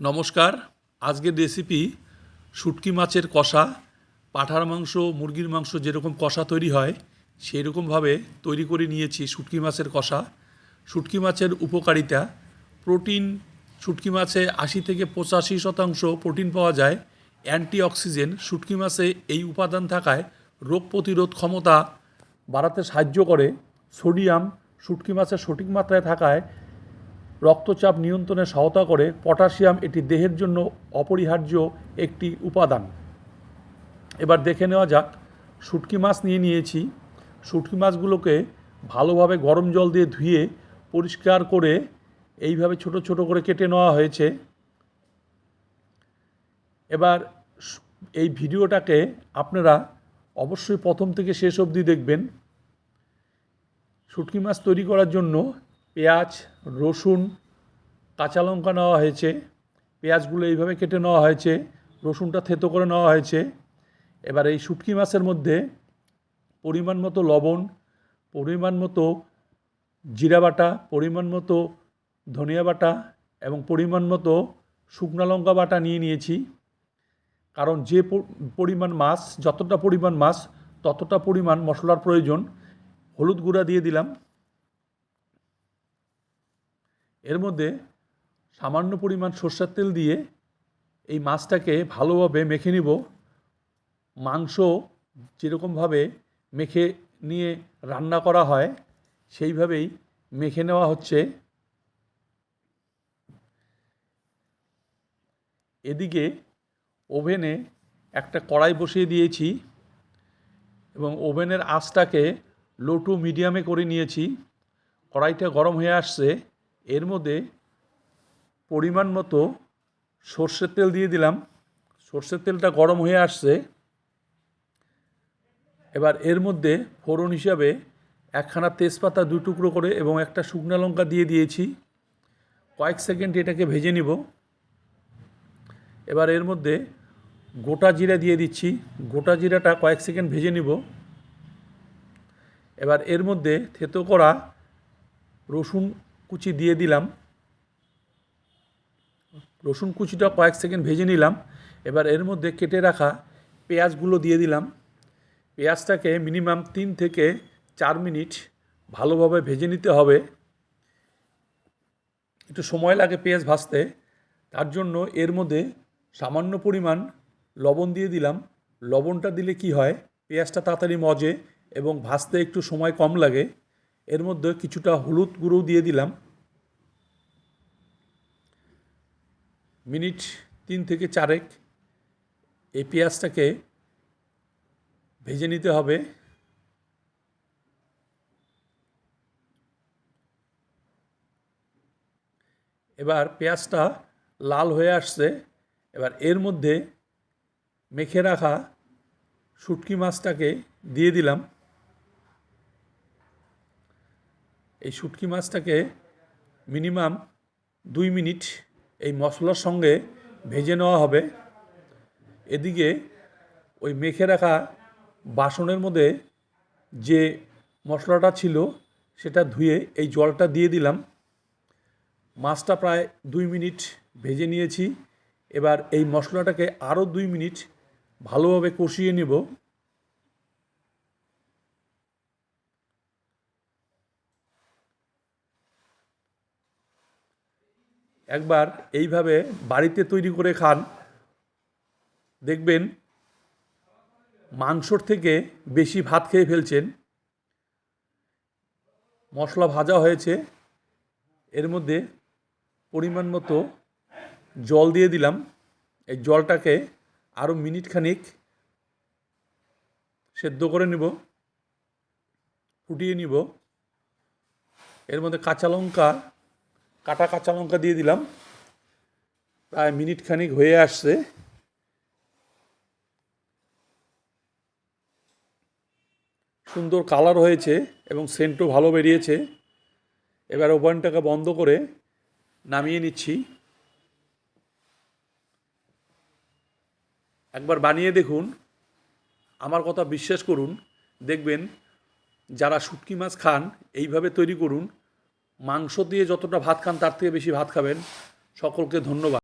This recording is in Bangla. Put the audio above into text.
নমস্কার। আজকের রেসিপি শুটকি মাছের কষা, পাঠার মাংস, মুরগির মাংস যেরকম কষা তৈরি হয় সেই রকমভাবে তৈরি করে নিয়েছি শুটকি মাছের কষা। শুটকি মাছের উপকারিতা, প্রোটিন, শুটকি মাছে আশি থেকে পঁচাশি শতাংশ প্রোটিন পাওয়া যায়। অ্যান্টিঅক্সিজেন, শুটকি মাছে এই উপাদান থাকায় রোগ প্রতিরোধ ক্ষমতা বাড়াতে সাহায্য করে। সোডিয়াম শুটকি মাছের সঠিক মাত্রায় থাকায় রক্তচাপ নিয়ন্ত্রণে সহায়তা করে পটাশিয়াম এটি দেহের জন্য অপরিহার্য একটি উপাদান। এবার দেখে নেওয়া যাক, শুটকি মাছ নিয়ে নিয়েছি। শুটকি মাছগুলোকে ভালোভাবে গরম জল দিয়ে ধুয়ে পরিষ্কার করে এইভাবে ছোট ছোট করে কেটে নেওয়া হয়েছে। এবার এই ভিডিওটাকে আপনারা অবশ্যই প্রথম থেকে শেষ অবধি দেখবেন। শুটকি মাছ তৈরি করার জন্য পেঁয়াজ, রসুন, কাঁচা লঙ্কা নেওয়া হয়েছে। পেঁয়াজগুলো এইভাবে কেটে নেওয়া হয়েছে, রসুনটা থেতো করে নেওয়া হয়েছে। এবার এই শুটকি মাছের মধ্যে পরিমাণ মতো লবণ, পরিমাণ মতো জিরা বাটা, পরিমাণ মতো ধনিয়া বাটা এবং পরিমাণ মতো শুকনো লঙ্কা বাটা নিয়ে নিয়েছি। কারণ যে পরিমাণ মাছ, যতটা পরিমাণ মাছ, ততটা পরিমাণ মশলার প্রয়োজন। হলুদ গুঁড়া দিয়ে দিলাম। এর মধ্যে সামান্য পরিমাণ সর্ষের তেল দিয়ে এই মাছটাকে ভালোভাবে মেখে নিব। মাংস যেরকমভাবে মেখে নিয়ে রান্না করা হয়, সেইভাবেই মেখে নেওয়া হচ্ছে। এদিকে ওভেনে একটা কড়াই বসিয়ে দিয়েছি এবং ওভেনের আঁচটাকে লো টু মিডিয়ামে করে নিয়েছি। কড়াইটা গরম হয়ে আসছে। এর মধ্যে পরিমাণ মতো সর্ষের তেল দিয়ে দিলাম। সর্ষের তেলটা গরম হয়ে আসছে। এবার এর মধ্যে ফোড়ন হিসাবে একখানা তেজপাতা দু টুকরো করে এবং একটা শুকনো লঙ্কা দিয়ে দিয়েছি। কয়েক সেকেন্ড এটাকে ভেজে নিব। এবার এর মধ্যে গোটা জিরা দিয়ে দিচ্ছি। গোটা জিরাটা কয়েক সেকেন্ড ভেজে নিব। এবার এর মধ্যে থেতো করা রসুন কুচি দিয়ে দিলাম। রসুন কুচিটা কয়েক সেকেন্ড ভেজে নিলাম। এবার এর মধ্যে কেটে রাখা পেঁয়াজগুলো দিয়ে দিলাম। পেঁয়াজটাকে মিনিমাম তিন থেকে চার মিনিট ভালোভাবে ভেজে নিতে হবে। একটু সময় লাগে পেঁয়াজ ভাজতে। তার জন্য এর মধ্যে সামান্য পরিমাণ লবণ দিয়ে দিলাম। লবণটা দিলে কি হয়, পেঁয়াজটা তাড়াতাড়ি মজে এবং ভাজতে একটু সময় কম লাগে। এর মধ্যে কিছুটা হলুদ গুঁড়ো দিয়ে দিলাম। মিনিট তিন থেকে চারেক এই পেঁয়াজটাকে ভেজে নিতে হবে। এবার পেঁয়াজটা লাল হয়ে আসছে। এবার এর মধ্যে মেখে রাখা শুটকি মাছটাকে দিয়ে দিলাম। এই শুটকি মাছটাকে মিনিমাম দুই মিনিট এই মশলার সঙ্গে ভেজে নেওয়া হবে। এদিকে ওই মেখে রাখা বাসনের মধ্যে যে মশলাটা ছিল সেটা ধুয়ে এই জলটা দিয়ে দিলাম। মাছটা প্রায় দুই মিনিট ভেজে নিয়েছি। এবার এই মশলাটাকে আরও দুই মিনিট ভালোভাবে কষিয়ে নেব। একবার এইভাবে বাড়িতে তৈরি করে খান, দেখবেন মাংসর থেকে বেশি ভাত খেয়ে ফেলছেন। মশলা ভাজা হয়েছে, এর মধ্যে পরিমাণ মতো জল দিয়ে দিলাম। এই জলটাকে আরও মিনিট খানিক সেদ্ধ করে নিব, ফুটিয়ে নিব। এর মধ্যে কাঁচা লঙ্কা কাটা কাঁচা লঙ্কা দিয়ে দিলাম। প্রায় মিনিট খানিক হয়ে আসছে। সুন্দর কালার হয়েছে এবং সেন্টও ভালো বেরিয়েছে। এবার ওভেনটাকে বন্ধ করে নামিয়ে নিচ্ছি। একবার বানিয়ে দেখুন। আমার কথা বিশ্বাস করুন। দেখবেন যারা শুটকি মাছ খান, এইভাবে তৈরি করুন। মাংস দিয়ে যতটা ভাত খান তার থেকে বেশি ভাত খাবেন। সকলকে ধন্যবাদ।